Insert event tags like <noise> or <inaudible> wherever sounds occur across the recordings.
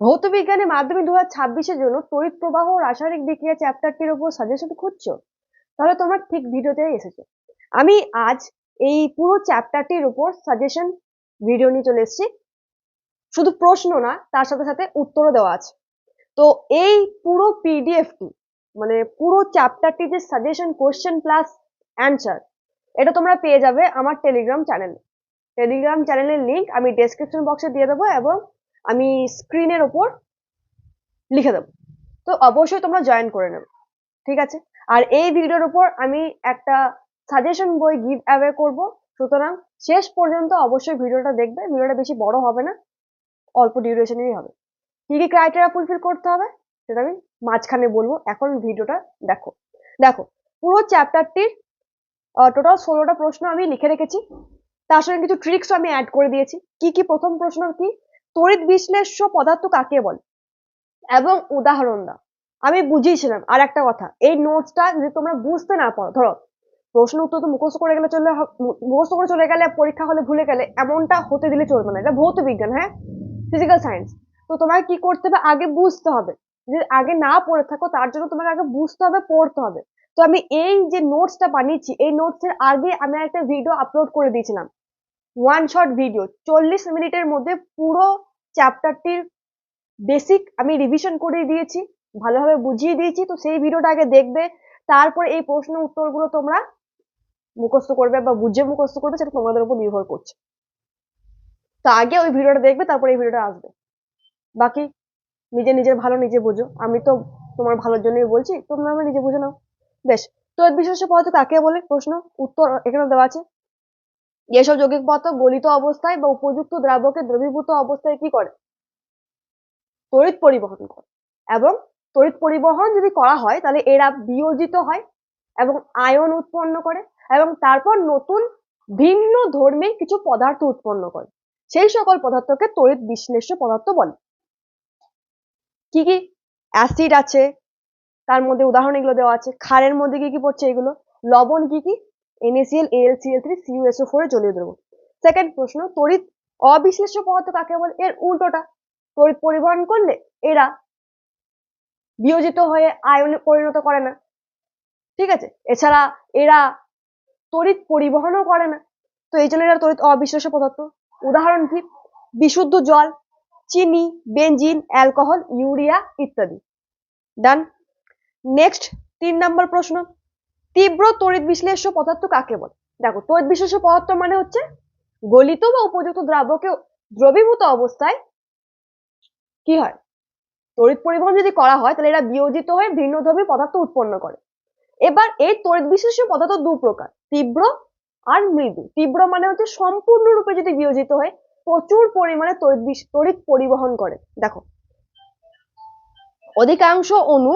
ভৌত বিজ্ঞানে মাধ্যমিক দু হাজার জন্য তড়িৎ প্রবাহ ও রাসায়নিক বিক্রিয়া চ্যাপ্টারটির উপর সাজেশন খুঁজছো? তাহলে তোমরা ঠিক ভিডিওতে এসেছ। আমি আজ এই পুরো চ্যাপ্টারটির উপর সাজেশন ভিডিও নিয়ে চলে এসেছি। শুধু প্রশ্ন না, তার সাথে সাথে উত্তরও দেওয়া আছে। তো এই পুরো পিডিএফটি মানে পুরো চ্যাপ্টারটি যে সাজেশন কোশ্চেন প্লাস অ্যান্সার এটা তোমরা পেয়ে যাবে আমার টেলিগ্রাম চ্যানেলে টেলিগ্রাম চ্যানেলের লিংক আমি ডেসক্রিপশন বক্সে দিয়ে দেবো এবং আমি স্ক্রিনের ওপর লিখে দেবো। তো অবশ্যই তোমরা জয়েন করে নেবে। ঠিক আছে? আর এই ভিডিওর উপর আমি একটা সাজেশন বই গিভ অ্যাওয়ে করব। সুতরাং শেষ পর্যন্ত অবশ্যই ভিডিওটা দেখবে। ভিডিওটা বেশি বড় হবে না, অল্প ডিউরেশনেরই হবে। কি কি ক্রাইটেরিয়া ফুলফিল করতে হবে সেটা আমি মাঝখানে বলব। এখন ভিডিওটা দেখো। দেখো, পুরো চ্যাপ্টারটির টোটাল ষোলোটা প্রশ্ন আমি লিখে রেখেছি। তার সঙ্গে কিছু ট্রিক্সও আমি অ্যাড করে দিয়েছি। কি কি প্রথম প্রশ্ন কি তড়িৎ বিশ্লেষ্য পদার্থ কাকে বলে? এবং উদাহরণ দাও। আমি বুঝিয়েছিলাম। আর একটা কথা, এই নোটসটা যদি তোমরা বুঝতে না পারো, ধরো, প্রশ্ন উত্তর তো মুখস্থ করে গেলে চলে, মুখস্থ করে চলে গেলে পরীক্ষা হলে ভুলে গেলে এমনটা হতে দিলে চলবে না। এটা ভৌত বিজ্ঞান হ্যাঁ? ফিজিক্যাল সায়েন্স তো তোমাকে কি করতে হবে? আগে বুঝতে হবে। যদি আগে না পড়ে থাকো, তার জন্য তোমাকে আগে বুঝতে হবে, পড়তে হবে। তো আমি এই যে নোটসটা বানিয়েছি, এই নোটসের আগে আমি একটা ভিডিও আপলোড করে দিয়েছিলাম। ওয়ান শর্ট ভিডিও চল্লিশ মিনিটের মধ্যে পুরো চ্যাপ্টারটির বেসিক আমি রিভিশন করে দিয়েছি, ভালোভাবে বুঝিয়ে দিয়েছি, তো সেই ভিডিওটা আগে দেখবে, তারপর এই প্রশ্ন উত্তরগুলো তোমরা মুখস্থ করবে বা বুঝে মুখস্থ করবে, সেটা তোমাদের উপর নির্ভর করছে। তো আগে ওই ভিডিওটা দেখবে, তারপর এই ভিডিওটা আসবে। বাকি নিজে নিজের ভালো নিজে বুঝো, আমি তো তোমার ভালোর জন্যই বলছি, তোমরা আমার নিজে বুঝে নাও। বেশ, তো বিশেষ পদার্থ কাকে বলে প্রশ্ন, উত্তর এখানে দেওয়া আছে। যেসব যৌগিক পদার্থ গলিত অবস্থায় বা উপযুক্ত দ্রাবকে দ্রবীভূত অবস্থায় কি করে? তড়িৎ পরিবহন করে। এবং তড়িৎ পরিবহন যদি করা হয়, তাহলে এরা বিয়োজিত হয় এবং আয়ন উৎপন্ন করে এবং তারপর নতুন ভিন্ন ধর্মী কিছু পদার্থ উৎপন্ন করে। সেই সকল পদার্থকে তড়িৎ বিশ্লেষ্য পদার্থ বলে। কি কি? অ্যাসিড আছে, তার মধ্যে উদাহরণ এগুলো দেওয়া আছে। ক্ষারের মধ্যে কি কি পড়ছে এগুলো? লবণ কি কি? NaCl AlCl3 CuSO4 এ জলীয় দ্রবণ সেকেন্ড প্রশ্ন, তড়িৎ অবিশ্লেষ্য পদার্থ কাকে বলে? এর উল্টোটা। তড়িৎ পরিবহন করলে এরা বিয়োজিত হয়ে আয়নে পরিণত করে না। ঠিক আছে? এছাড়া এরা তড়িৎ পরিবহনও করে না। তো এই জন্য এরা তড়িৎ অবিশ্লেষ্য পদার্থ। উদাহরণ কি? বিশুদ্ধ জল, চিনি বেঞ্জিন অ্যালকোহল, ইউরিয়া ইত্যাদি। ডান নেক্সট তিন নম্বর প্রশ্ন। তীব্র তড়িৎ বিশ্লেষ্য পদার্থ কাকে বলে? দেখো, তড়িৎ বিশ্লেষ্য পদার্থ মানে হচ্ছে গলিত বা উপযুক্ত দ্রাবকে দ্রবীভূত অবস্থায় কি হয়? তড়িৎ পরিবহন যদি করা হয়, তাহলে এরা বিয়োজিত হয়ে ভিন্নধর্মী পদার্থ উৎপন্ন করে। এবার এই তড়িৎ বিশ্লেষ্য পদার্থ দু প্রকার, তীব্র আর মৃদু। তীব্র মানে হচ্ছে সম্পূর্ণরূপে যদি বিয়োজিত হয়ে প্রচুর পরিমাণে তড়িৎ পরিবহন করে। দেখো, অধিকাংশ অণু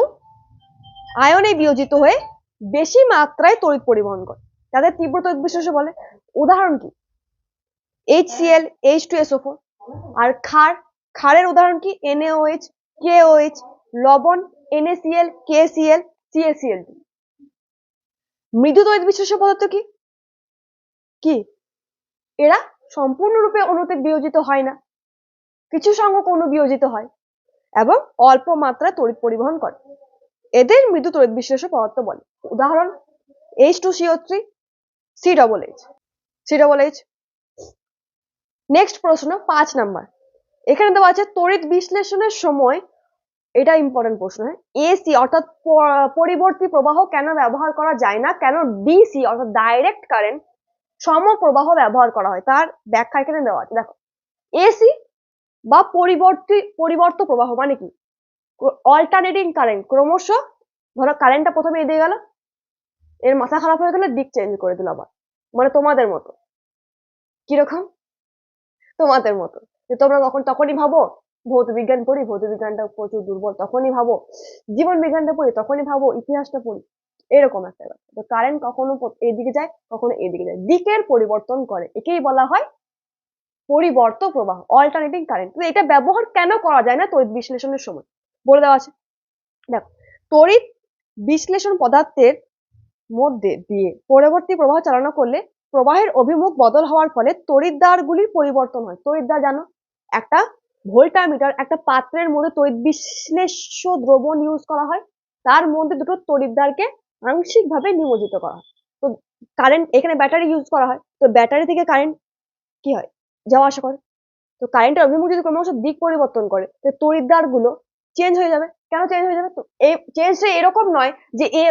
আয়নে বিয়োজিত হয়ে বেশি মাত্রায় তড়িৎ পরিবহন করে। তাদের তীব্র তড়িৎ বিশ্লেষ্য বলে। উদাহরণ কি? HCl H2SO4 আর ক্ষার, ক্ষারের উদাহরণ কি? NaOH KOH লবণ NaCl KCl CaCl2 মৃদু তড়িৎ বিশ্লেষ্য পদার্থ কি? কি? এরা সম্পূর্ণরূপে অণুতে বিয়োজিত হয় না। কিছু সংখ্যক অণু বিয়োজিত হয় এবং অল্প মাত্রায় তড়িৎ পরিবহন করে। এদের মৃদু তড়িৎ বিশ্লেষ্য পদার্থ বলে। উদাহরণ H two CO three C double H C double H next প্রশ্ন, পাঁচ নাম্বার। এখানে দেওয়া আছে তড়িৎ বিশ্লেষণের সময়, এটা ইম্পর্টেন্ট প্রশ্ন হ্যাঁ? এসি অর্থাৎ পরিবর্তী প্রবাহ কেন ব্যবহার করা যায় না? কেন ডিসি অর্থাৎ ডাইরেক্ট কারেন্ট সমপ্রবাহ ব্যবহার করা হয়? তার ব্যাখ্যা এখানে দেওয়া আছে। দেখো এসি বা পরিবর্তী, পরিবর্ত প্রবাহ মানে কি? অল্টারনেটিং কারেন্ট ক্রমশ ধরো কারেন্টটা প্রথমে এদিকে গেল, এর মাথা খারাপ হয়ে গেলে দিক চেঞ্জ করে দিল আবার মানে তোমাদের মতো। কীরকম? তোমাদের মতো। যে তোমরা তখন তখনই ভাবো, ভৌত বিজ্ঞান পড়ি, ভৌত বিজ্ঞানটা প্রচুর দুর্বল, তখনই ভাবো, জীবন বিজ্ঞানটা পড়ি, তখনই ভাবো, ইতিহাসটা পড়ি, এরকম একটা ব্যাপার। তো কারেন্ট কখনো এদিকে যায়, কখনো এদিকে যায়। দিকের পরিবর্তন করে, একেই বলা হয় পরিবর্ত প্রবাহ অল্টারনেটিং কারেন্ট এটা ব্যবহার কেন করা যায় না তড়িৎ বিশ্লেষণের সময়? বলে দেওয়া আছে। দেখো, তড়িৎ বিশ্লেষণ পদার্থের মধ্যে দিয়ে পরবর্তী প্রবাহ চালনা করলে প্রবাহের অভিমুখ বদল হওয়ার ফলে তড়িৎদ্বারগুলির পরিবর্তন হয়। তড়িৎদ্বার জানো, একটা ভোল্টামিটার, একটা পাত্রের মধ্যে তড়িৎ বিশ্লেষ্য দ্রবণ ইউজ করা হয়। তার মধ্যে দুটো তড়িৎদ্বারকে আংশিকভাবে নিমজ্জিত করা হয়। তো কারেন্ট এখানে ব্যাটারি ইউজ করা হয়। তো ব্যাটারি থেকে কারেন্ট কি হয়? যাওয়া আসা করে। তো কারেন্টের অভিমুখ যদি ক্রমশ দিক পরিবর্তন করে, তো তড়িৎদ্বারগুলো চেঞ্জ হয়ে যাবে। কেন চেঞ্জ হয়ে যাবে? তো এই চেঞ্জটা এরকম নয় যে এ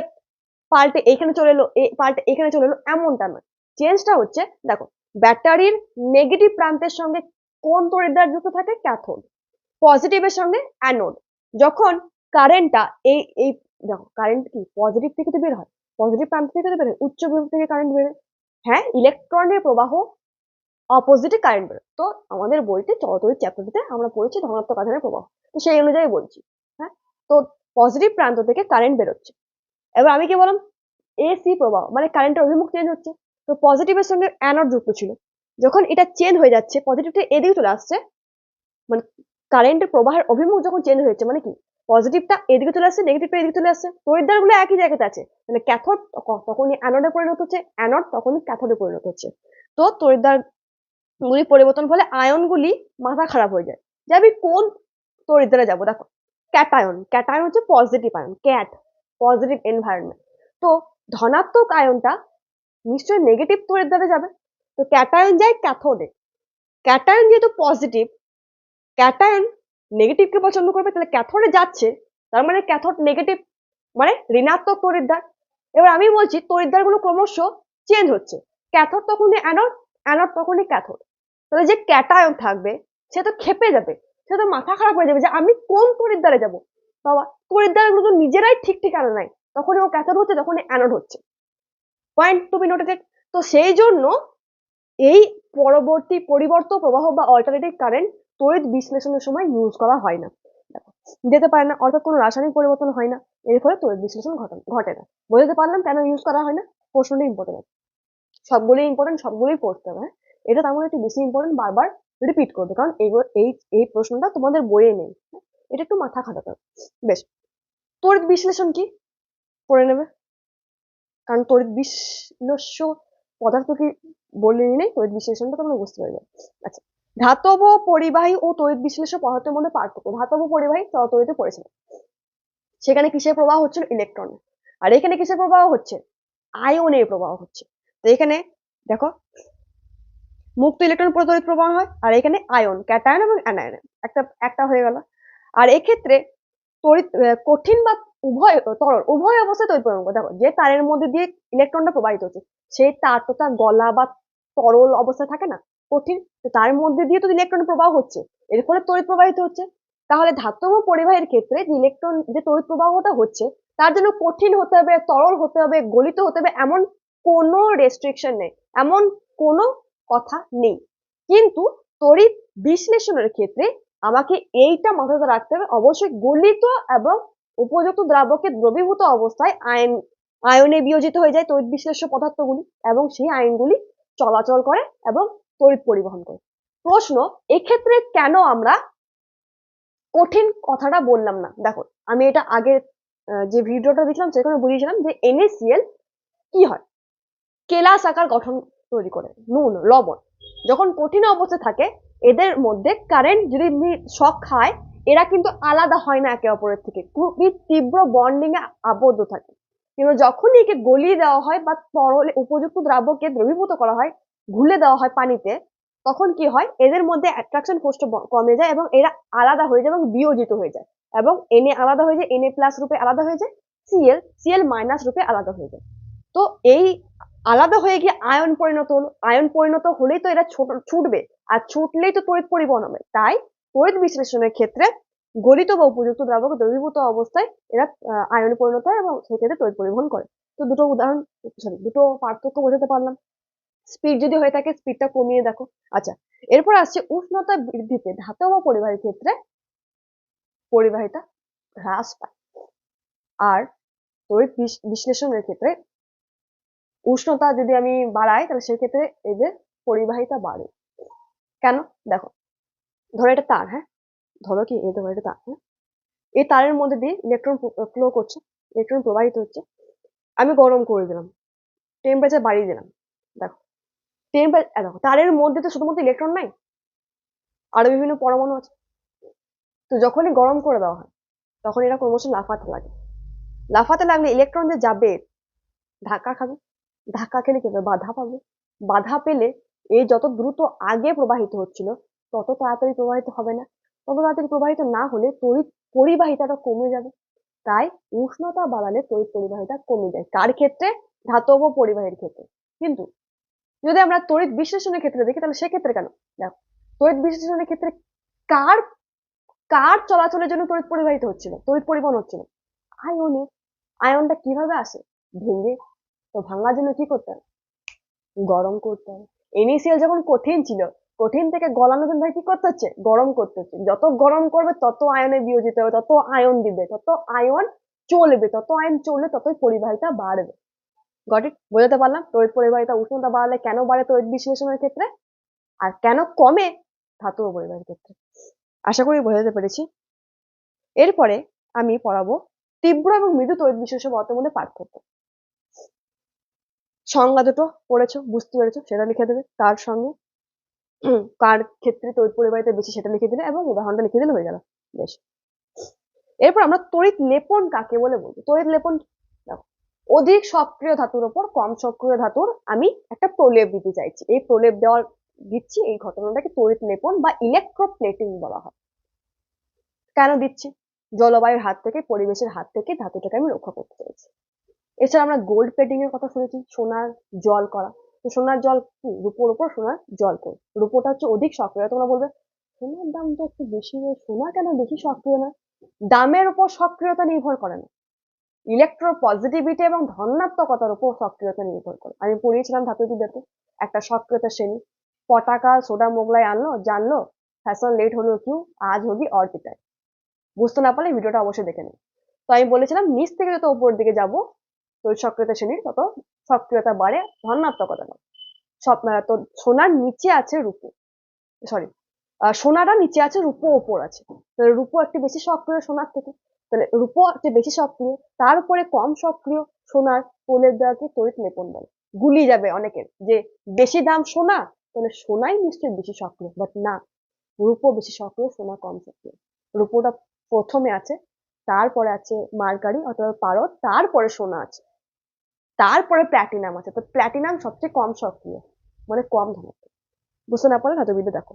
পাল্টে এখানে চলে এলো, এ পাল্টে এখানে চলে এলো, এমনটা নয়। চেঞ্জটা হচ্ছে, দেখো, ব্যাটারির নেগেটিভ প্রান্তের সঙ্গে কোন তড়িৎদ্বার যুক্ত থাকে? ক্যাথোড পজিটিভের সঙ্গে অ্যানোড যখন কারেন্টটা এই এই, দেখো কারেন্ট কি? পজিটিভ থেকে তো বের হয়। পজিটিভ প্রান্ত থেকে তো বের হয়। উচ্চ বিভব থেকে কারেন্ট বের হয় ইলেকট্রনের প্রবাহ অপোজিটে কারেন্ট বেরোয়। তো আমাদের বইতে চলতরিৎ চ্যাপ্টারটিতে আমরা পড়েছি ধনাত্মক আধানের প্রবাহ। তো সেই অনুযায়ী বলছি হ্যাঁ? তো পজিটিভ প্রান্ত থেকে কারেন্ট বেরোচ্ছে। এবার আমি কি বললাম? এসি প্রবাহ মানে কারেন্টের অভিমুখ চেঞ্জ হচ্ছে। তো পজিটিভের সঙ্গে অ্যানড যুক্ত ছিল। যখন এটা চেঞ্জ হয়ে যাচ্ছে পজিটিভটা এদিকে চলে আসছে মানে কারেন্টের প্রবাহের অভিমুখ যখন চেঞ্জ হয়েছে মানে কি? পজিটিভটা এদিকে চলে আসছে নেগেটিভটা এদিকে চলে আসছে। তড়িৎদ্বারগুলো একই জায়গাতে আছে। মানে ক্যাথোড তখনই অ্যানোডে পরিণত হচ্ছে অ্যানোড তখনই ক্যাথোডে পরিণত হচ্ছে। তো তড়িৎদ্বার গুলি পরিবর্তন ফলে আয়নগুলি মাথা খারাপ হয়ে যায়। যে আমি কোন তড়িৎদ্বারে যাব, দেখো। ক্যাটায়ন ক্যাটায়ন হচ্ছে positive ion cat positive environment তো ধনাত্মক আয়নটা নিশ্চয়ই নেগেটিভ তড়িৎদ্বারে যাবে। তো ক্যাটায়ন যায় ক্যাথোডে ক্যাটায়ন যেহেতু পজিটিভ ক্যাটায়ন নেগেটিভকে পছন্দ করবে, তাহলে ক্যাথোডে যাচ্ছে, তার মানে ক্যাথোড নেগেটিভ মানে ঋণাত্মক তড়িৎদ্বার এবার আমি বলছি তড়িৎদ্বারগুলো ক্রমশ চেঞ্জ হচ্ছে। ক্যাথোড তখনই অ্যানোড অ্যানোড তখনই ক্যাথোড তাহলে যে ক্যাটায়ন থাকবে, সে তো খেপে যাবে। সে তো মাথা খারাপ হয়ে যাবে যে আমি কোন তড়িৎদ্বারে যাব? বাবা তড়িৎদ্বারগুলো তো নিজেরাই ঠিক ঠিকানা নাই। তখনই ও ক্যাথোড হচ্ছে তখন অ্যানোড হচ্ছে। পয়েন্ট টু বি নোটেড তো সেই জন্য এই পরবর্তী পরিবর্ত প্রবাহ বা অল্টারনেটিভ কারেন্ট তড়িৎ বিশ্লেষণের সময় ইউজ করা হয় না। যেতে পারে না, অর্থাৎ কোনো রাসায়নিক পরিবর্তন হয় না। এর ফলে তড়িৎ বিশ্লেষণ ঘটে ঘটে না। বোঝাতে পারলাম কেন ইউজ করা হয় না? প্রশ্নটা ইম্পর্টেন্ট সবগুলোই ইম্পর্টেন্ট সবগুলোই পড়তে হবে হ্যাঁ? এটা তেমন একটু বেশি ইম্পর্টেন্ট বারবার রিপিট করবে। কারণ এই এই প্রশ্নটা তোমাদের বইয়ে নেই? এটা একটু মাথা খাটাতে হবে। বেশ। তড়িৎ বিশ্লেষণ কি? পড়ে নেবে। কারণ তড়িৎ বিশ্লেষ্য পদার্থ কি বললে নেই? তড়িৎ বিশ্লেষণটা তোমরা বুঝতে পারবে। আচ্ছা। ধাতব পরিবাহী ও তড়িৎ বিশ্লেষ্য পদার্থের মধ্যে পার্থক্য। ধাতব পরিবাহী তড়িতে পড়েছিল সেখানে কিসের প্রবাহ হচ্ছিল ইলেকট্রন আর এখানে কিসের প্রবাহ হচ্ছে? আয়নের প্রবাহ হচ্ছে। তো এখানে দেখো মুক্ত ইলেকট্রন পুরো তড়িৎ প্রবাহ হয়, আর এখানে আয়ন ক্যাটায়ন এবং অ্যানায়ন একটা একটা হয়ে গেল। আর এক্ষেত্রে তড়িৎ কঠিন বা উভয় তরল, উভয় অবস্থায় তড়িৎ প্রবাহ দেখো, যে তারের মধ্যে দিয়ে ইলেকট্রনটা প্রবাহিত হচ্ছে সেই তার তো তার গলা বা তরল অবস্থায় থাকে না, কঠিন, তো তার মধ্যে দিয়ে তো ইলেকট্রন প্রবাহ হচ্ছে, এর ফলে তড়িৎ প্রবাহিত হচ্ছে। তাহলে ধাতব পরিবাহের ক্ষেত্রে যে ইলেকট্রন যে তড়িৎ প্রবাহটা হচ্ছে, তার জন্য কঠিন হতে হবে, তরল হতে হবে, গলিত হতে হবে, এমন কোনো রেস্ট্রিকশন নেই। এমন কোনো কথা নেই। কিন্তু তড়িৎ বিশ্লেষণের ক্ষেত্রে আমাকে এইটা মাথাতে রাখতে হবে, অবশ্যই গলিত এবং উপযুক্ত দ্রাবকে দ্রবীভূত অবস্থায় আয়ন, আয়নে বিয়োজিত হয়ে যায় তড়িৎ বিশ্লেষ্য পদার্থগুলি এবং সেই আয়নগুলি চলাচল করে এবং তড়িৎ পরিবহন করে। প্রশ্ন, এক্ষেত্রে কেন আমরা কঠিন কথাটা বললাম না? দেখো, আমি এটা আগে যে ভিডিওটা দেখলাম সেখানে বুঝিয়েছিলাম যে NaCl কি হয়? কেলাস আকার গঠন তৈরি করে নুন, লবণ। যখন কঠিন অবস্থায় থাকে, এদের মধ্যে কারেন্ট যদি শক খায়, এরা কিন্তু আলাদা হয় না একে অপরের থেকে। খুবই তীব্র বন্ডিং এ আবদ্ধ থাকে। কিন্তু যখনই একে গলিয়ে দেওয়া হয় বা তরলে উপযুক্ত দ্রাবকে দ্রবীভূত করা হয়, ঘুলে দেওয়া হয় পানিতে, তখন কি হয়? এদের মধ্যে অ্যাট্রাকশন ফোর্সটা কমে যায় এবং এরা আলাদা হয়ে যায় এবং বিয়োজিত হয়ে যায়। এবং এনে আলাদা হয়ে যায় এনএ প্লাস রূপে আলাদা হয়ে যায় সিএল সিএল মাইনাস রূপে আলাদা হয়ে যায়। তো এই আলাদা হয়ে গিয়ে আয়ন পরিণত হলো। আয়ন পরিণত হলেই তো এরা ছোট, ছুটবে। আর ছুটলেই তো তড়িৎ পরিবহন হবে। তাই তড়িৎ বিশ্লেষণের ক্ষেত্রে গলিত বা উপযুক্ত দ্রাবক দ্রবীভূত অবস্থায় এরা আয়ন পরিণত হয় এবং সেক্ষেত্রে তড়িৎ পরিবহন করে। তো দুটো উদাহরণ সরি দুটো পার্থক্য বোঝাতে পারলাম। স্পিড যদি হয়ে থাকে, স্পিডটা কমিয়ে দেখো। আচ্ছা এরপর আসছে উষ্ণতা বৃদ্ধিতে ধাতব পরিবাহীর ক্ষেত্রে পরিবাহিতা হ্রাস পায়। আর তড়িৎ বিশ- বিশ্লেষণের ক্ষেত্রে উষ্ণতা যদি আমি বাড়াই, তাহলে সেক্ষেত্রে এদের পরিবাহিতা বাড়ে। কেন? দেখো, ধরো এটা তার হ্যাঁ? ধরো কি, এই ধরো এটা তার হ্যাঁ? এই তারের মধ্যে দিয়ে ইলেকট্রন ফ্লো করছে ইলেকট্রন প্রবাহিত হচ্ছে। আমি গরম করে দিলাম টেম্পারেচার বাড়িয়ে দিলাম। দেখো টেম্পারেচার দেখো, তারের মধ্যে তো শুধুমাত্র ইলেকট্রন নাই, আরও বিভিন্ন পরমাণু আছে। তো যখনই গরম করে দেওয়া হয়, তখন এরা ক্রমশ লাফাতে লাগে। লাফাতে লাগলে ইলেকট্রন যে যাবে, ধাক্কা খাবে। ধাক্কা খেলে কি বাধা পাবে? বাধা পেলে এই যত দ্রুত আগে প্রবাহিত হচ্ছিল, তত তাড়াতাড়ি প্রবাহিত হবে না। তত তাড়াতাড়ি প্রবাহিত না হলে তড়িৎ পরিবাহিতাটা কমে যাবে। তাই উষ্ণতা বাড়ালে তড়িৎ পরিবাহিতা কমে যায়। কার ক্ষেত্রে? ধাতব পরিবাহীর ক্ষেত্রে। কিন্তু যদি আমরা তড়িৎ বিশ্লেষণের ক্ষেত্রে দেখি, তাহলে সেক্ষেত্রে কেন? দেখো, তড়িৎ বিশ্লেষণের ক্ষেত্রে কার কার চলাচলের জন্য তড়িৎ পরিবাহিত হচ্ছিল? তড়িৎ পরিবহন হচ্ছিল। আয়নের আয়নটা কীভাবে আসে? ভেঙে তো ভাঙার জন্য কি করতে হবে? গরম করতে হবে। ইনিশিয়াল যখন কঠিন ছিল, কঠিন থেকে গলানোর জন্য কি করতে হচ্ছে? গরম করতে হচ্ছে। যত গরম করবে, তত আয়নে বিয়োজিত হবে, তত আয়ন দিবে, তত আয়ন চলবে, তত আয়ন চললে ততই পরিবাহিতা বাড়বে। গট বোঝাতে পারলাম? তড়িৎ পরিবাহিতা উষ্ণতা বাড়লে কেন বাড়ে তড়িৎ বিশ্লেষণের ক্ষেত্রে? আর কেন কমে? ধাতু পরিবাহের ক্ষেত্রে। আশা করি বোঝাতে পেরেছি। এরপরে আমি পড়াবো তীব্র এবং মৃদু তড়িৎ বিশ্লেষণ মধ্যে পার্থক্য। সংজ্ঞা দুটো পড়েছো, বুঝতে পেরেছ, সেটা লিখে দেবে, তার সঙ্গে <clears throat> কার ক্ষেত্রে তড়িৎ পরিবাহিতা বেশি সেটা লিখে দিলে এবং উদাহরণটা লিখে দিলে হয়ে গেল বেশ। এরপর আমরা তড়িৎ লেপন কাকে বলে বলব? তড়িৎ লেপন অধিক সক্রিয় ধাতুর ওপর কম সক্রিয় ধাতুর আমি একটা প্রলেপ দিতে চাইছি। এই প্রলেপ দেওয়ার দিচ্ছি, এই ঘটনাটাকে তড়িৎ লেপন বা ইলেকট্রোপ্লেটিং বলা হয়। কেন দিচ্ছি? জলবায়ুর হাত থেকে, পরিবেশের হাত থেকে ধাতুটাকে আমি রক্ষা করতে চাইছি। এছাড়া আমরা গোল্ড প্লেটিং এর কথা শুনেছি, সোনার জল করা। তো সোনার জল কি? রূপোর উপর সোনার জল করি। রূপোটা হচ্ছে অধিক সক্রিয়। তোমরা বলবে, সোনার দাম তো একটু বেশি হয় সোনা কেন বেশি সক্রিয় না দামের উপর সক্রিয়তা নির্ভর করে না। ইলেকট্রো পজিটিভিটি এবং ধনাত্মকতার উপর সক্রিয়তা নির্ভর করে। আমি পড়িয়েছিলাম ধাতুবিদ্যাতে একটা সক্রিয়তা শ্রেণি। পটাকা সোডা, মোগলাই আনলো, জানলো, ফ্যাশন, লেট হলো কিউ, আজ হোগি অর পিটাই বুঝতে না পারলে ভিডিওটা অবশ্যই দেখে নেবে। তো আমি বলেছিলাম, নিচ থেকে যত উপর দিকে যাব তো সক্রিয়তা শ্রেণির তত সক্রিয়তা বাড়ে ধনাত্মকতা বাড়ে। সব আহ, তো সোনার নিচে আছে রূপো সরি সোনাটা নিচে আছে রূপো ওপর আছে। তাহলে রূপো একটু বেশি সক্রিয় সোনার থেকে তাহলে রূপো একটু বেশি সক্রিয় তার উপরে কম সক্রিয় সোনার প্রলেপ দেওয়াকে তড়িৎ লেপন বলে। গুলিয়ে যাবে অনেকের যে বেশি দাম সোনা তাহলে সোনাই নিশ্চয়ই বেশি সক্রিয় বাট না রূপো বেশি সক্রিয় সোনা কম সক্রিয়। রূপোটা প্রথমে আছে তারপরে আছে মার্কারি অথবা পারদ তারপরে সোনা আছে। তারপরে প্ল্যাটিনাম আছে। তো প্ল্যাটিনাম সবচেয়ে কম সক্রিয় মানে কম ধনাত্মক। বুঝতে না পারলে ধাতুবিদ্যা দেখো।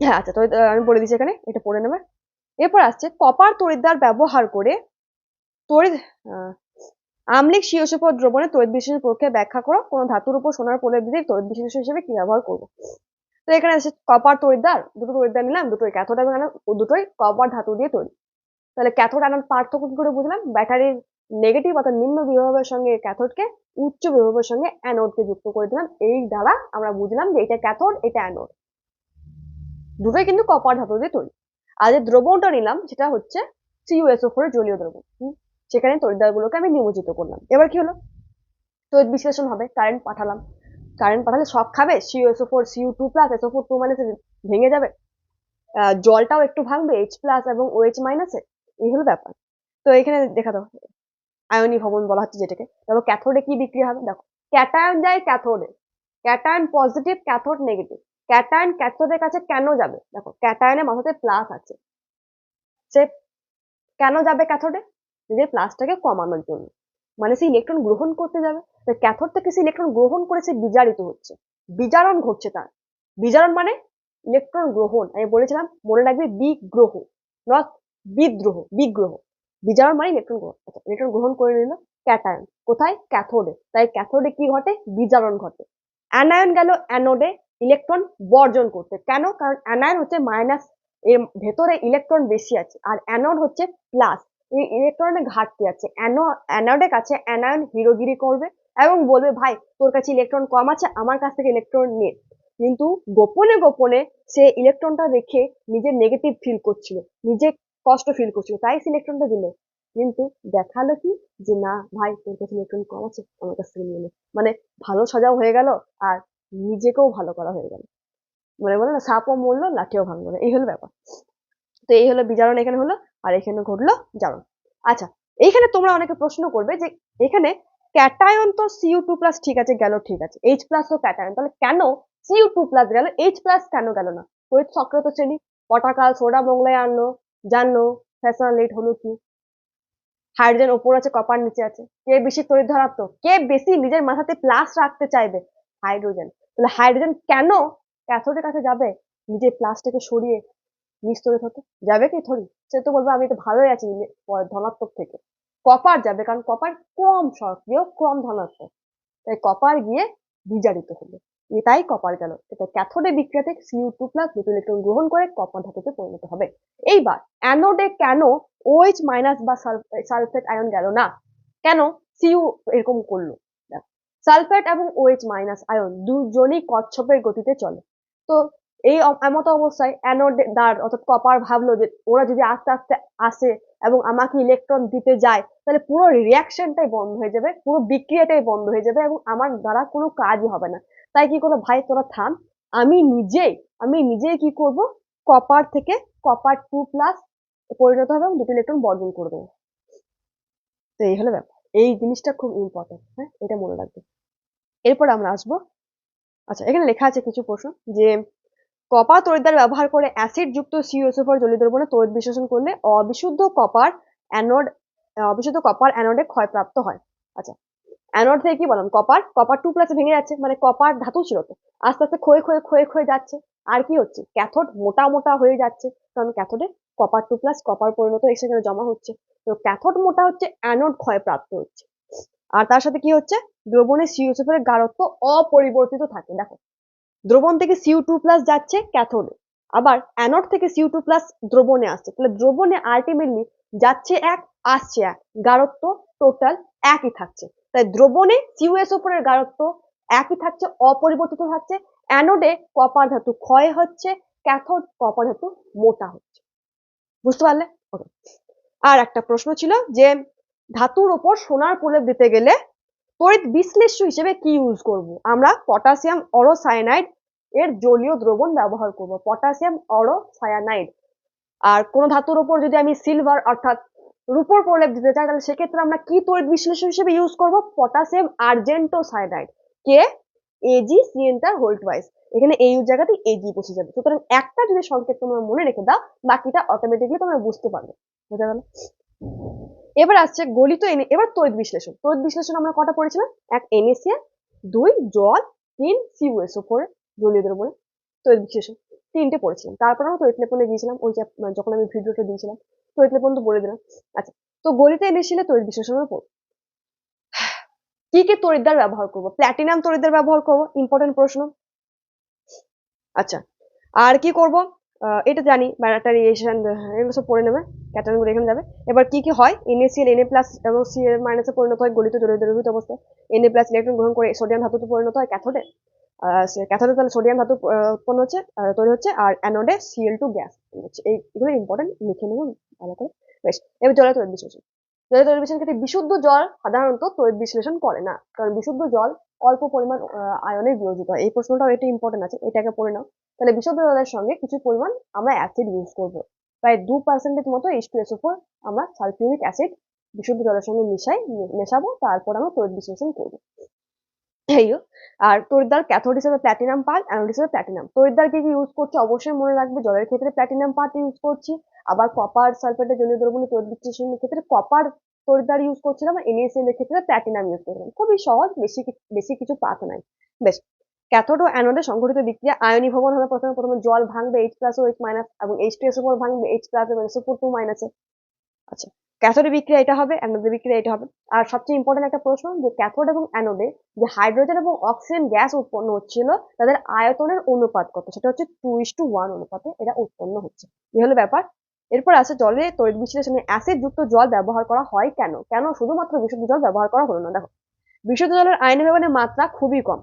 হ্যাঁ আচ্ছা তো আমি বলে দিচ্ছি এখানে এটা পড়ে নেবে। এরপর আসছে কপার তড়িৎদ্বার ব্যবহার করে আহ, আম্লিক শিওসোপর দ্রবণে তড়িৎ বিশেষ প্রক্রিয়া ব্যাখ্যা করো। কোনো ধাতুর উপর সোনার প্রলেপ দিতে তড়িৎ বিশেষ হিসেবে কি ব্যবহার করব? তো এখানে আছে কপার তড়িৎদ্বার দুটো তড়িৎদ্বার নিলাম দুটোই ক্যাথোড এবং দুটোই কপার ধাতু দিয়ে তৈরি তাহলে ক্যাথোড অ্যানোড পার্থক্য কি করে বুঝলাম? ব্যাটারির নেগেটিভ অর্থাৎ নিম্ন বিভবের সঙ্গে ক্যাথোডকে উচ্চ বিভবের সঙ্গে অ্যানোডকে যুক্ত করে দিলাম। এই দ্বারা আমরা বুঝলাম যে এটা ক্যাথোড এটা অ্যানোড দুটোই কিন্তু কপার ধাতু দিয়ে তৈরি। আর যে দ্রবণটা নিলাম, সেটা হচ্ছে সিইউএসও ফোর জলীয় দ্রবণ। সেখানে তড়িৎদ্বারগুলোকে আমি নিমজ্জিত করলাম। এবার কি হলো? তড়িৎ বিশ্লেষণ হবে কারেন্ট পাঠালাম। কারেন্ট পাঠালে সব খাবে? CUSO four CU two plus SO four two মাইনাসে ভেঙে যাবে। জলটাও একটু ভাঙবে এইচ প্লাস এবং ওএইচ মাইনাসে এই হলো ব্যাপার। তো এখানে দেখা দাও আয়নী ভবন বলা হচ্ছে যেটাকে। তারপর ক্যাথোডে কি বিক্রি হবে? দেখো ক্যাটায়ন যায় ক্যাথোডে cation positive cathode negative cation ক্যাথোডের কাছে কেন যাবে? দেখো ক্যাটায়নের মাথাতে প্লাস আছে। সে কেন যাবে ক্যাথোডে নিজের প্লাসটাকে কমানোর জন্য। মানে সে ইলেকট্রন গ্রহণ করতে যাবে। ক্যাথোড থেকে সে ইলেকট্রন গ্রহণ করে সে বিজারিত হচ্ছে। বিজারণ ঘটছে তার। বিজারণ মানে ইলেকট্রন গ্রহণ। আমি বলেছিলাম, মনে রাখবে বিগ্রহ নট বিদ্রোহ, বিগ্রহ। বিজারণ মানে ইলেকট্রন গ্রহণ ইলেকট্রন গ্রহণ করে নিল ক্যাটায়ন কোথায়? ক্যাথোডে তাই ক্যাথোডে কি ঘটে? বিজারণ ঘটে। অ্যানায়ন গেল অ্যানোডে ইলেকট্রন বর্জন করতে। কেন? কারণ অ্যানায়ন হচ্ছে মাইনাস এর ভেতরে ইলেকট্রন বেশি আছে, আর অ্যানোড হচ্ছে প্লাস এই ইলেকট্রনের ঘাটতি আছে। অ্যানো অ্যানোডের কাছে অ্যানায়ন হিরোগিরি করবে এবং বলবে, ভাই, তোর কাছে ইলেকট্রন কম আছে, আমার কাছ থেকে ইলেকট্রন নে। কিন্তু গোপনে গোপনে সে ইলেকট্রনটা রেখে নিজের নেগেটিভ ফিল করছিল। নিজে কষ্ট ফিল করছিল তাই সে ইলেকট্রনটা দিল। কিন্তু দেখাল কি যে, না ভাই, তোর কাছে ইলেকট্রন কম আছে, আমার কাছ থেকে নিয়ে মানে ভালো সাজাও হয়ে গেল আর নিজেকেও ভালো করা হয়ে গেল। মানে বলে না, সাপও মরলো, লাঠিও ভাঙলো না। এই হলো ব্যাপার। তো এই হলো বিজারণ, এখানে হলো আর এখানে ঘটলো জারণ। আচ্ছা এইখানে তোমরা অনেকে প্রশ্ন করবে যে, এখানে ক্যাটায়ন তো সিইউ টু প্লাস ঠিক আছে, গেল ঠিক আছে। এইচ প্লাস তো ক্যাটায়ন তাহলে কেন সিইউ টু প্লাস গেল এইচ প্লাস কেন গেল না? তড়িৎ সক্রিয়তা শ্রেণি, পটাকাল, সোডা মোগলাই আনলো জানো ফ্যাশন লেট হলো কি? হাইড্রোজেন ওপর আছে, কপার নিচে আছে। কে বেশি তড়িৎ ধনাত্মক কে বেশি নিজের মাথাতে প্লাস রাখতে চাইবে? হাইড্রোজেন। তাহলে হাইড্রোজেন কেন ক্যাথোডের কাছে যাবে? নিজের প্লাসটাকে সরিয়ে নিস্তরিত হতে। যাবে কি থরি সে তো বলবে, আমি তো ভালোই আছি ধনাত্মক থেকে। কপার যাবে, কারণ কপার কম সক্রিয়, কম ধনাত্মক। তাই কপার গিয়ে বিজারিত হলো। এটাই কপার গেল। এটা ক্যাথোডে বিক্রিয়াতে সিউ টু প্লাস দুটো ইলেকট্রন গ্রহণ করে কপার ধাতুতে পরিণত হবে। এইবার অ্যানোডে কেন ওএইচ মাইনাস বা সালফেট আয়ন গেল না? কেন? সিইউ এরকম করল। সালফেট এবং ওএইচ মাইনাস আয়ন দুজনই কচ্ছপের গতিতে চলে। তো এই এমতো অবস্থায় অ্যানোড দ্বার অর্থাৎ কপার ভাবলো যে ওরা যদি আস্তে আস্তে আসে এবং আমাকে ইলেকট্রন দিতে যায়, তাহলে পুরো রিয়াকশনটাই বন্ধ হয়ে যাবে, পুরো বিক্রিয়াটাই বন্ধ হয়ে যাবে এবং আমার দ্বারা কোনো কাজই হবে না। তাই কি করল ভাই, তোরা থাম। আমি নিজেই আমি নিজেই কি করব? কপার থেকে কপার টু প্লাস পরিণত হবে দুটো ইলেকট্রন বর্জন করে দেবো। তো এই হলো ব্যাপার। এই জিনিসটা খুব ইম্পর্টেন্ট হ্যাঁ? এটা মনে রাখবে। এরপর আমরা আসব। আচ্ছা এখানে লেখা আছে কিছু প্রশ্ন, যে কপার তড়িৎদ্বার ব্যবহার করে অ্যাসিড যুক্ত সিওসোফার জলীয় দ্রবণে তড়িৎ বিশ্লেষণ করলে অবিশুদ্ধ কপার অ্যানোড অবিশুদ্ধ কপার অ্যানোডে ক্ষয়প্রাপ্ত হয়। আচ্ছা অ্যানোড থেকে কি বললাম? কপার কপার টু প্লাসে ভেঙে যাচ্ছে মানে কপার ধাতু ছিল তো। আস্তে আস্তে ক্ষয়ে ক্ষয়ে ক্ষয়ে ক্ষয়ে যাচ্ছে। আর কি হচ্ছে? ক্যাথোড মোটা মোটা হয়ে যাচ্ছে। কারণ ক্যাথোডে কপার টু প্লাস কপার পরিণত এসে জমা হচ্ছে। তো ক্যাথোড মোটা হচ্ছে অ্যানোড ক্ষয়প্রাপ্ত হচ্ছে। আর তার সাথে কি হচ্ছে? দ্রবণে সিওসোফের গাঢ়ত্ব অপরিবর্তিত থাকে। দেখো, দ্রবণ থেকে সিউ টু প্লাস যাচ্ছে ক্যাথোডে আবার অ্যানোড থেকে সিউ টু প্লাস দ্রবণে আসছে। তাহলে দ্রবণে আলটিমেটলি যাচ্ছে এক, আসছে এক। গাঢ়ত্ব টোটাল একই থাকছে। তাই দ্রবণে সিউএসও এর গাঢ়ত্ব একই থাকছে, অপরিবর্তিত থাকছে। অ্যানোডে কপার ধাতু ক্ষয় হচ্ছে, ক্যাথোড কপার ধাতু মোটা হচ্ছে। বুঝতে পারলে? আর একটা প্রশ্ন ছিল যে ধাতুর ওপর সোনার প্রলেপ দিতে গেলে তড়িৎ বিশ্লেষ্য হিসেবে কি ইউজ করব? আমরা পটাশিয়াম অরোসায়ানাইড এর জলীয় দ্রবণ ব্যবহার করব। পটাশিয়াম অরোসায়ানাইড। আর কোন ধাতুর ওপর যদি আমি সিলভার অর্থাৎ রূপোর প্রলেপ দিতে চাই, তাহলে সেক্ষেত্রে আমরা কি তড়িৎ বিশ্লেষণ হিসেবে ইউজ করব? Potassium argento cyanide K AG সিএনটার হোল্ট ওয়াইজ এখানে এই জায়গাতে এজি বসে যাবে। সুতরাং একটা যদি সংকেত তোমরা মনে রেখে দাও, বাকিটা অটোমেটিকলি তোমরা বুঝতে পারবে। বুঝা গেল? এবার আসছে গলিত এনে, এবার তড়িৎ বিশ্লেষণ। তড়িৎ বিশ্লেষণ আমরা কটা পড়েছিলাম? এক এনএসিএল দুই জল, তিন সিউএসও ফোর জলীয় দ্রবণে তড়িৎ বিশ্লেষণ। তিনটে পড়েছিলাম। তারপর আমরা তড়িৎ লেপনে গিয়েছিলাম, ওই যখন আমি ভিডিওটা দিয়েছিলাম। তড়িৎ লেপন বলে দিলাম। আচ্ছা তো গলিতে এনেছিলে তড়িৎ বিশ্লেষণের উপর। কি কি তড়িৎদ্বার ব্যবহার করব? প্ল্যাটিনাম তড়িৎদ্বার ব্যবহার করব? ইম্পর্টেন্ট প্রশ্ন। আচ্ছা আর কি করব? এটা জানি ব্যাটারিয়েশন এগুলো সব পড়ে নেবে ক্যাটাগরি এখানে যাবে। এবার কি কি হয়? NaCl, Na প্লাস এবং Cl মাইনাসে পরিণত হয় গলিত দ্রবীভূত অবস্থায়। Na প্লাস ইলেকট্রন গ্রহণ করে সোডিয়াম ধাতুতে পরিণত হয় ক্যাথোডে ক্যাথোডে সোডিয়াম ধাতু উৎপন্ন হচ্ছে তৈরি হচ্ছে, আর অ্যানোডে সিএল টু গ্যাস হচ্ছে। এই ইম্পর্টেন্ট লিখে নেব ভালো করে বেশ, এবার জলের তড়িৎ বিশ্লেষণ। জলের তড়িৎ বিশ্লেষণ ক্ষেত্রে বিশুদ্ধ জল সাধারণত তড়িৎ বিশ্লেষণ করে না, কারণ বিশুদ্ধ জল অল্প পরিমাণ আয়নে বিয়োজিত হয়। এই প্রশ্নটাও এটা ইম্পর্টেন্ট আছে এটাকে পড়ে নাও। তাহলে বিশুদ্ধ জলের সঙ্গে কিছু পরিমাণ আমরা অ্যাসিড ইউজ করব। প্রায় দু পার্সেন্টের মতো এইচ টু এসও আমরা সালফিউরিক অ্যাসিড বিশুদ্ধ জলের সঙ্গে মিশাই মেশাবো, তারপর আমরা তৈরি বিশ্লেষণ করব। এই হলো। আর তড়িৎদ্বার ক্যাথোড হিসেবে প্ল্যাটিনাম পার্ট অ্যানোড হিসেবে প্ল্যাটিনাম তড়িৎদ্বার কি ইউজ করছি? অবশ্যই মনে রাখবে, জলের ক্ষেত্রে প্ল্যাটিনাম পার্ট ইউজ করছি, আবার কপার সালফেটের জলীয় দ্রবণে তড়িৎ বিশ্লেষণের ক্ষেত্রে কপার তড়িৎদ্বার ইউজ করছিলাম, আর NaCl এর ক্ষেত্রে প্ল্যাটিনাম ইউজ করছিলাম খুবই সহজ, বেশি বেশি কিছু পাত নাই। বেশ ক্যাথোড ও অ্যানোডে সংঘটিত বিক্রিয়া আয়নীভবন হবে প্রথমে প্রথমে জল ভাঙবে H plus O H minus এবং এইচ টু এস ভাঙবে এইচ প্লাস এবং এসও টু মাইনাসে আচ্ছা ক্যাথোডের বিক্রিয়া এটা হবে অ্যানোডের বিক্রিয়া এটা হবে। আর সবচেয়ে ইম্পর্টেন্ট একটা প্রশ্ন, যে ক্যাথোড এবং অ্যানোডে যে হাইড্রোজেন এবং অক্সিজেন গ্যাস উৎপন্ন হচ্ছিল, তাদের আয়তনের অনুপাত কত? সেটা হচ্ছে টু ইস টু ওয়ান অনুপাতে এটা উৎপন্ন হচ্ছে। এই হলো ব্যাপার। এরপর আছে জলে তড়িৎ বিশ্লেষণে অ্যাসিড যুক্ত জল ব্যবহার করা হয় কেন? কেন? শুধুমাত্র বিশুদ্ধ জল ব্যবহার করা হলো না, দেখো। বিশুদ্ধ জলের আয়ন আয়নীভবনের মাত্রা খুবই কম।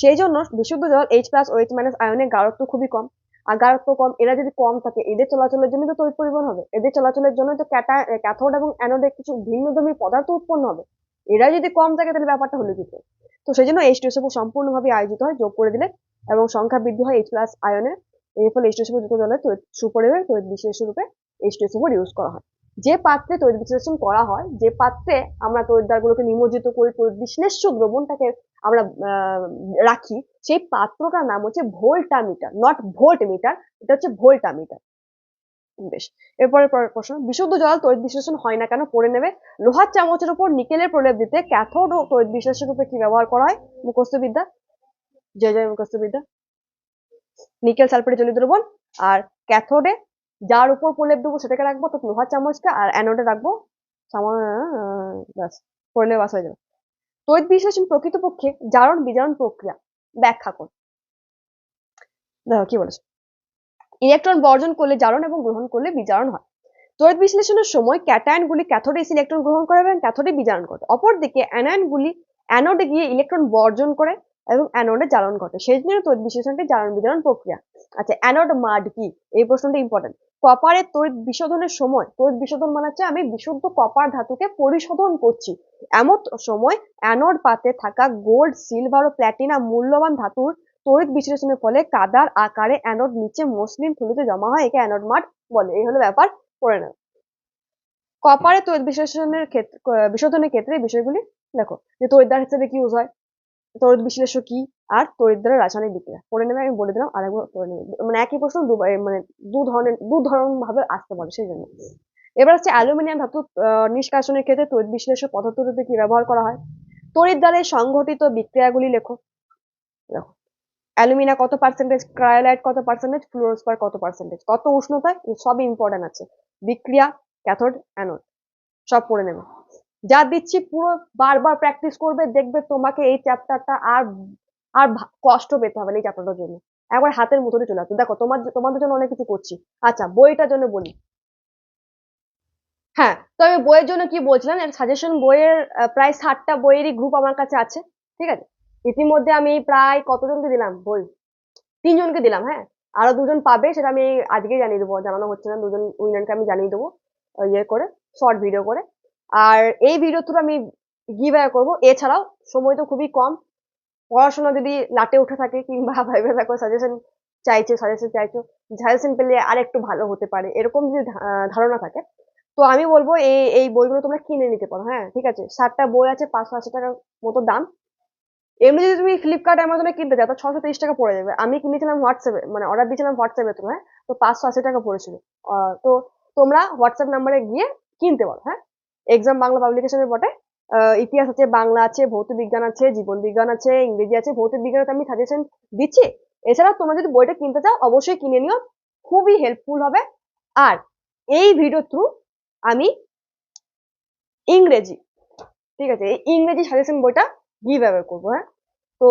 সেই জন্য বিশুদ্ধ জল এইচ প্লাস ও মাইনাস আয়নের গাঢ়ত্ব খুবই কম। আর গাঢ়ত্ব কম এরা যদি কম থাকে, এদের চলাচলের জন্য তো তড়িৎ পরিবহন হবে। এদের চলাচলের জন্য তো ক্যাটা, ক্যাথোড এবং অ্যানোডে কিছু ভিন্নধর্মী পদার্থ উৎপন্ন হবে। এরা যদি কম থাকে, তাহলে ব্যাপারটা হলো কি? করে? তো সেই জন্য এইচ টু সম্পূর্ণভাবে আয়োজিত হয়, যোগ করে দিলে, এবং সংখ্যা বৃদ্ধি হয় এইচ প্লাস আয়নে এর। ফলে এইচ টু যুক্ত জলের তড়িৎ সুপরিবারে তড়িৎ বিশেষ রূপে এইচ টু ইউজ করা হয়। যে পাত্রে তড়িৎ বিশ্লেষণ করা হয়, যে পাত্রে আমরা তড়িৎদ্বারগুলোকে নিমজ্জিত করি, তড়িৎ বিশ্লেষ্য দ্রবণটাকে আমরা রাখি সেই পাত্রটার নাম হচ্ছে ভোল্টামিটার নট ভোল্ট মিটার এটা হচ্ছে ভোল্টামিটার। বেশ এরপরে প্রশ্ন বিশুদ্ধ জল তড়িৎ বিশ্লেষণ হয় না কেন? পড়ে নেবে। লোহার চামচের উপর নিকেলের প্রলেপ দিতে ক্যাথোড ও তড়িৎ বিশ্লেষক রূপে কি ব্যবহার করা হয়? মুখস্থ বিদ্যা জয় জয় মুখস্থ বিদ্যা নিকেল সালফেট জলীয় দ্রবণ আর ক্যাথোডে যার উপর প্রলেপ দেবো সেটাকে রাখব তো লোহার চামচটা আর অ্যানোডে রাখব। সামান্য আহ, ব্যাস পড়লে বাস হয়ে যাবে। তড়িৎ বিশ্লেষণ প্রকৃতপক্ষে জারণ বিজারণ প্রক্রিয়া। ব্যাখ্যা কর দেখো, কি বলেছে? ইলেকট্রন বর্জন করলে জারণ এবং গ্রহণ করলে বিজারণ হয়। তড়িৎ বিশ্লেষণের সময় ক্যাটায়নগুলি ক্যাথোডে এসে ইলেকট্রন গ্রহণ করে এবং ক্যাথোডে বিজারণ ঘটে। অপরদিকে অ্যানায়নগুলি অ্যানোডে গিয়ে ইলেকট্রন বর্জন করে এবং অ্যানোডে জারণ ঘটে। সেই জন্য তড়িৎ বিশ্লেষণটি জারণ বিজারণ প্রক্রিয়া। আচ্ছা অ্যানোড মাড কি? এই প্রশ্নটা ইম্পর্টেন্ট কপারের তড়িৎ বিশোধনের সময়, তড়িৎ বিশোধন মানে হচ্ছে আমি বিশুদ্ধ কপার ধাতুকে পরিশোধন করছি। এমন সময় অ্যানোড পাতে থাকা গোল্ড সিলভার ও প্ল্যাটিনাম মূল্যবান ধাতুর তড়িৎ বিশ্লেষণের ফলে কাদার আকারে অ্যানোড নিচে মসলিন থলিতে জমা হয়, একে অ্যানোড মাঠ বলে। এই হলো ব্যাপার, পড়ে নেব কপারের তড়িৎ বিশ্লেষণের ক্ষেত্রে বিশোধনের ক্ষেত্রে বিষয়গুলি, দেখো, যে তড়িৎদ্বার হিসেবে কি ইউজ হয়? তড়িৎ বিশ্লেষক কি? আর তড়িৎদ্বারের রাসায়নিক বিক্রিয়া। পড়ে নেবে, আমি বলে দিলাম আরেকবার পড়ে নেবে। মানে একই প্রশ্ন দুবার মানে দু ধরনের, দু ধরন ভাবে আসতে পারে, সেই জন্য। এবার হচ্ছে অ্যালুমিনিয়াম ধাতু নিষ্কাশনের ক্ষেত্রে তড়িৎ বিশ্লেষক পদার্থ কি ব্যবহার করা হয়? তড়িৎ দ্বারে সংঘটিত বিক্রিয়াগুলি লেখো। দেখো, অ্যালুমিনা কত পার্সেন্টেজ ক্রায়োলাইট কত পার্সেন্টেজ ফ্লুরোস্পার কত পার্সেন্টেজ কত উষ্ণতায় সবই ইম্পর্টেন্ট আছে। বিক্রিয়া, ক্যাথোড, অ্যানোড। সব পড়ে নেবে। যা দিচ্ছি পুরো বারবার প্র্যাকটিস করবে, দেখবে তোমাকে এই চ্যাপ্টারটা আর আর কষ্ট পেতে হবে না এই চ্যাপ্টারটার জন্য। একবার হাতের মুঠোতে চলে আসবে। দেখো, তোমার, তোমাদের জন্য অনেক কিছু করছি। আচ্ছা বইটার জন্য বলি। হ্যাঁ তো আমি বইয়ের জন্য কি বলছিলাম? সাজেশন বইয়ের প্রায় ষাটটা বইয়েরই গ্রুপ আমার কাছে আছে, ঠিক আছে? ইতিমধ্যে আমি প্রায় কতজনকে দিলাম? বই তিনজনকে দিলাম হ্যাঁ? আরও দুজন পাবে, সেটা আমি আজকেই জানিয়ে দেবো। জানানো হচ্ছে না, দুজন উইনারকে আমি জানিয়ে দেবো ইয়ে করে শর্ট ভিডিও করে। আর এই ভিডিও থ্রু আমি গিভ করব। এছাড়াও, সময় তো খুবই কম। পড়াশোনা যদি লাটে উঠে থাকে কিংবা ভাইবে থাকো সাজেশন চাইছো সাজেশন চাইছো সাজেশন পেলে আর একটু ভালো হতে পারে, এরকম যদি ধারণা থাকে, তো আমি বলব এই এই বইগুলো তোমরা কিনে নিতে পারো হ্যাঁ ঠিক আছে? ষাটটা বই আছে, পাঁচশো আশি টাকার মতো দাম। এমনি যদি তুমি ফ্লিপকার্ট অ্যামাজনে কিনতে যাও, তো ছশো তিরিশ টাকা পড়ে যাবে। আমি কিনেছিলাম হোয়াটসঅ্যাপে মানে অর্ডার দিয়েছিলাম হোয়াটসঅ্যাপে তো হ্যাঁ? তো পাঁচশো আশি টাকা পড়েছিল। তো তোমরা হোয়াটসঅ্যাপ নাম্বারে গিয়ে কিনতে পারো হ্যাঁ? এক্সাম বাংলা পাবলিকেশনের বটে। ইতিহাস আছে, বাংলা আছে ভৌত বিজ্ঞান আছে জীবন বিজ্ঞান আছে, ইংরেজি আছে ভৌত বিজ্ঞানে আমি সাজেশন দিচ্ছি। এছাড়াও তোমরা যদি বইটা কিনতে চাও, অবশ্যই কিনে নিও। খুবই হেল্পফুল হবে। আর এই ভিডিও থ্রু আমি ইংরেজি, ঠিক আছে? এই ইংরেজি সাজেশন বইটা গিভ অ্যাওয়ে করব হ্যাঁ? তো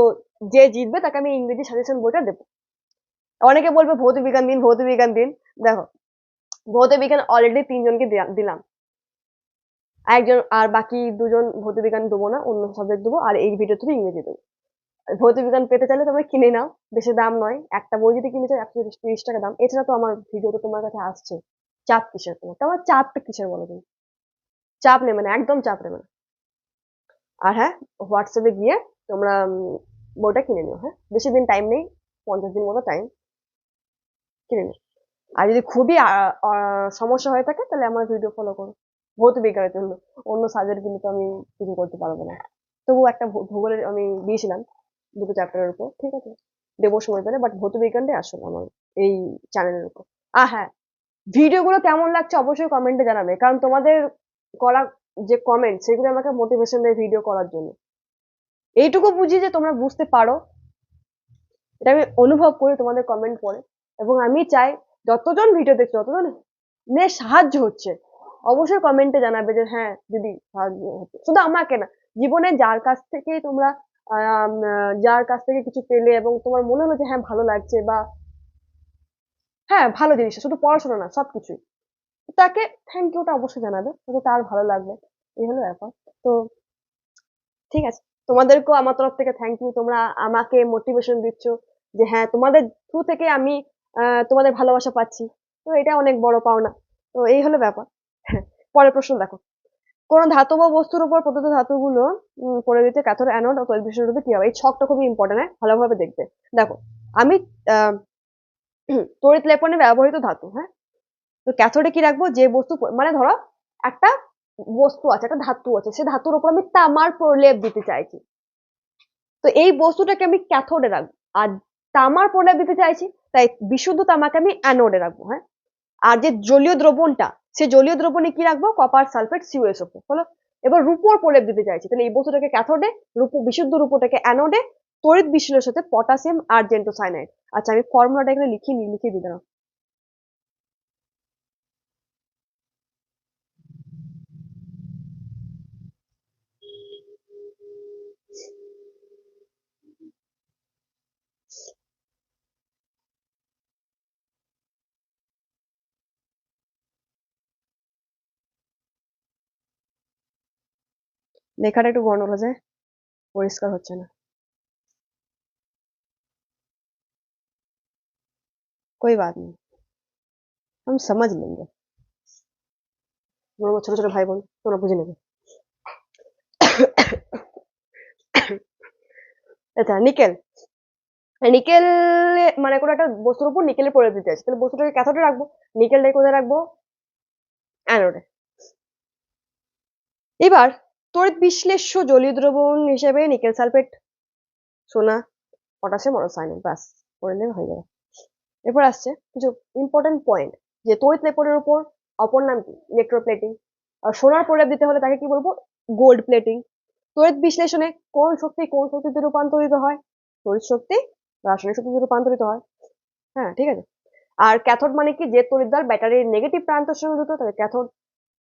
যে জিতবে তাকে আমি ইংরেজি সাজেশন বইটা দেবো। অনেকে বলবে ভৌত বিজ্ঞান দিন ভৌত বিজ্ঞান দিন। দেখো ভৌত বিজ্ঞান অলরেডি তিনজনকে দিলাম। একজন আর বাকি দুজন ভৌত বিজ্ঞান দেবো না, অন্য সাবজেক্ট দেবো, আর এই ভিডিও থ্রু ইংরেজি দেবো। ভৌত বিজ্ঞান পেতে চাইলে তোমরা কিনে নাও, বেশি দাম নয়, একটা বই যদি কিনে চাও, একশো তিরিশ টাকা দাম। এছাড়া তো আমার ভিডিও তো তোমার কাছে আসছে। চাপ কিসের তোমার? তোমার চাপটা কিসের বলো তুমি? চাপ নেবে না, একদম চাপ নেবে না। আর হ্যাঁ হোয়াটসঅ্যাপে গিয়ে তোমরা বইটা কিনে নিও হ্যাঁ? বেশি দিন টাইম নেই, পঞ্চাশ দিন মতো টাইম কিনে নিও। আর যদি খুবই সমস্যা হয়ে থাকে, তাহলে আমার ভিডিও ফলো করো। ভৌত বিজ্ঞানের জন্য অন্য সাবজেক্ট কিন্তু আমি কিছু করতে পারব না। তবু একটা ভূগোলের আমি দিয়েছিলাম দুটো চ্যাপ্টারের উপর, ঠিক আছে? দেবো সময় পেলে বাট ভৌত বিজ্ঞানটাই আসলে আমার এই চ্যানেলের উপর। আ হ্যাঁ ভিডিওগুলো কেমন লাগছে অবশ্যই কমেন্টে জানাবে, কারণ তোমাদের করা যে কমেন্ট সেগুলো আমাকে মোটিভেশন দেয় ভিডিও করার জন্য। এইটুকু বুঝি যে তোমরা বুঝতে পারো। এটা আমি অনুভব করি তোমাদের কমেন্ট পড়ে। এবং আমি চাই যতজন ভিডিও দেখছ যতজন নে সাহায্য হচ্ছে অবশ্যই কমেন্টে জানাবে যে হ্যাঁ দিদি সাহায্য হচ্ছে। শুধু আমাকে না, জীবনে যার কাছ থেকে তোমরা যার কাছ থেকে কিছু পেলে এবং তোমার মনে হলো যে হ্যাঁ ভালো লাগছে বা হ্যাঁ ভালো জিনিস, শুধু পড়াশোনা না, সবকিছুই। তাকে থ্যাংক ইউটা অবশ্যই জানাবে যাতে তার ভালো লাগবে, এই হলো ব্যাপার। তো, ঠিক আছে, তোমাদেরকেও আমার তরফ থেকে থ্যাংক ইউ তোমরা আমাকে মোটিভেশন দিচ্ছ যে হ্যাঁ তোমাদের থ্রু থেকে আমি তোমাদের ভালোবাসা পাচ্ছি। তো এটা অনেক বড় পাওনা। তো এই হলো ব্যাপার। পরের প্রশ্ন দেখো। কোন ধাতব বস্তুর উপর প্রদত্ত ধাতুগুলো করে দিতে ক্যাথোড অ্যানোড ও তৈরি রূপে কি হবে? এই ছকটা খুবই ইম্পর্টেন্ট হ্যাঁ ভালোভাবে দেখবে। দেখো, আমি তড়িৎ লেপনে ব্যবহৃত ধাতু হ্যাঁ? তো ক্যাথোডে কি রাখব? যে বস্তু মানে ধরো, একটা বস্তু আছে, একটা ধাতু আছে, সে ধাতুর উপর আমি তামার প্রলেপ দিতে চাইছি। তো এই বস্তুটাকে আমি ক্যাথোডে রাখব। আর তামার প্রলেপ দিতে চাইছি, তাই বিশুদ্ধ তামাকে আমি অ্যানোডে রাখব হ্যাঁ? আর যে জলীয় দ্রবণটা সে জলীয় দ্রবণে কি রাখব? কপার সালফেট সিওএসও হলো? এবার রূপোর প্রলেপ দিতে চাইছি। তাহলে এই বস্তুটাকে ক্যাথোডে রূপো, বিশুদ্ধ রূপটাকে অ্যানোডে তড়িৎ বিশ্লেষণের সাথে পটাশিয়াম আর্জেন্টোসাইনাইড আচ্ছা আমি ফর্মুলাটা এখানে লিখি নি লিখে দিলাম লেখাটা একটু গন্ডগোল আছে পরিষ্কার হচ্ছে না कोई बात नहीं हम समझ लेंगे তোমরা ছোট ছোট ভাই বোন তোমরা বুঝে নেবে আচ্ছা নিকেল নিকেল মানে কোনো একটা বস্তুর উপর নিকেলের প্রলেপ দিতে আছে তাহলে বস্তুটাকে ক্যাথোডে রাখবো নিকেলটাকে কোথায় রাখবো অ্যানোডে এবার তড়িৎ বিশ্লেষ্য জলীয় দ্রবণ হিসেবে নিকেল সালফেট, সোনা, পটাশিয়াম মনোসাইনাইড ব্যাস, করে নিলে হয়ে যাবে। এরপর আসছে কিছু ইম্পর্টেন্ট পয়েন্ট যে তড়িৎ লেপনের উপর অপর নাম কি? ইলেকট্রোপ্লেটিং আর সোনার প্রলেপ দিতে হলে তাকে কি বলব? গোল্ড প্লেটিং তড়িৎ বিশ্লেষণে কোন শক্তি কোন শক্তিতে রূপান্তরিত হয়? তড়িৎ শক্তি রাসায়নিক শক্তিতে রূপান্তরিত হয়। হ্যাঁ ঠিক আছে। আর ক্যাথোড মানে কি? যে তড়িৎদ্বার ব্যাটারির নেগেটিভ প্রান্তের সঙ্গে যুক্ত তাকে ক্যাথোড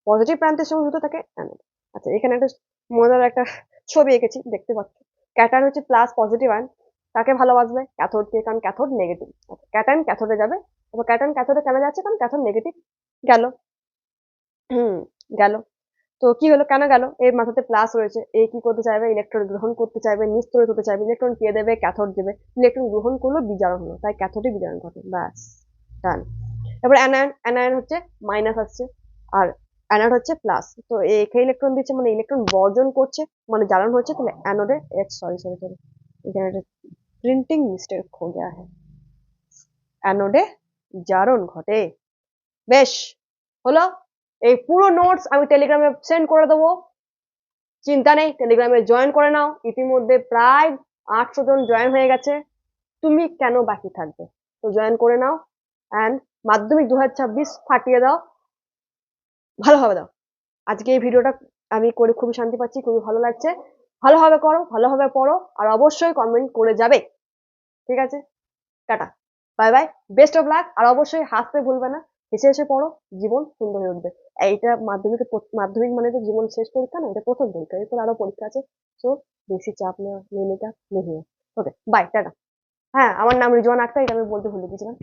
পজিটিভ প্রান্তের সঙ্গে যুক্ত থাকে অ্যানোড আচ্ছা এখানে একটা মজার একটা ছবি এঁকেছি, দেখতে পাচ্ছ। ক্যাটান হচ্ছে প্লাস পজিটিভ আয়ন কাকে ভালোবাসবে? ক্যাথোডকে কারণ ক্যাথোড নেগেটিভ ক্যাটান ক্যাথোডে যাবে। এবার ক্যাটান ক্যাথোডে কেন যাচ্ছে? কারণ ক্যাথোড নেগেটিভ গেল। হুম, গেল। তো কি হলো? কেন গেল? এর মাথাতে প্লাস রয়েছে। এ কি করতে চাইবে? ইলেকট্রন গ্রহণ করতে চাইবে? নিস্তরিত হতে চাইবে? ইলেকট্রন কে দেবে? ক্যাথোড দেবে। ইলেকট্রন গ্রহণ করল, বিজারণ হলো। তাই ক্যাথোডে বিজারণ ঘটে। ব্যাস ডান এবার অ্যানায়ন অ্যানায়ন হচ্ছে মাইনাস আসছে। আর অ্যানোড হচ্ছে প্লাস তো একে ইলেকট্রন দিচ্ছে মানে ইলেকট্রন বর্জন করছে মানে জ্বালানো হচ্ছে, তাহলে অ্যানোডে সরি সরি সরি এখানে প্রিন্টিং মিস্টেক হয়ে গিয়া হ্যাঁ। অ্যানোডে জারণ ঘটে। বেশ, হলো? এই পুরো নোটস আমি টেলিগ্রামে সেন্ড করে দেবো। চিন্তা নেই টেলিগ্রামে জয়েন করে নাও। ইতিমধ্যে প্রায় আটশো জন জয়েন হয়ে গেছে। তুমি কেন বাকি থাকবে? তো জয়েন করে নাও। অ্যান্ড মাধ্যমিক দু হাজার ছাব্বিশ ফাটিয়ে দাও। ভালোভাবে দাও। আজকে এই ভিডিওটা আমি করে খুবই শান্তি পাচ্ছি, খুবই ভালো লাগছে। ভালোভাবে করো ভালোভাবে পড়ো, আর অবশ্যই কমেন্ট করে যাবে। ঠিক আছে? Tata. Bye bye best of luck আর অবশ্যই হাসতে ভুলবে না। হেসে হেসে পড়ো। জীবন সুন্দর হয়ে উঠবে। এইটা মাধ্যমিকে, মাধ্যমিক মানে তো জীবন শেষ পরীক্ষা না? এটা প্রথম পরীক্ষা। এরপর আরও পরীক্ষা আছে। তো বেশি চাপ নেওয়া নেই এটা নেই। Okay bye tata. হ্যাঁ আমার নাম রিজওয়ান আক্তার। এটা আমি বলতে ভুলে গেছিলাম।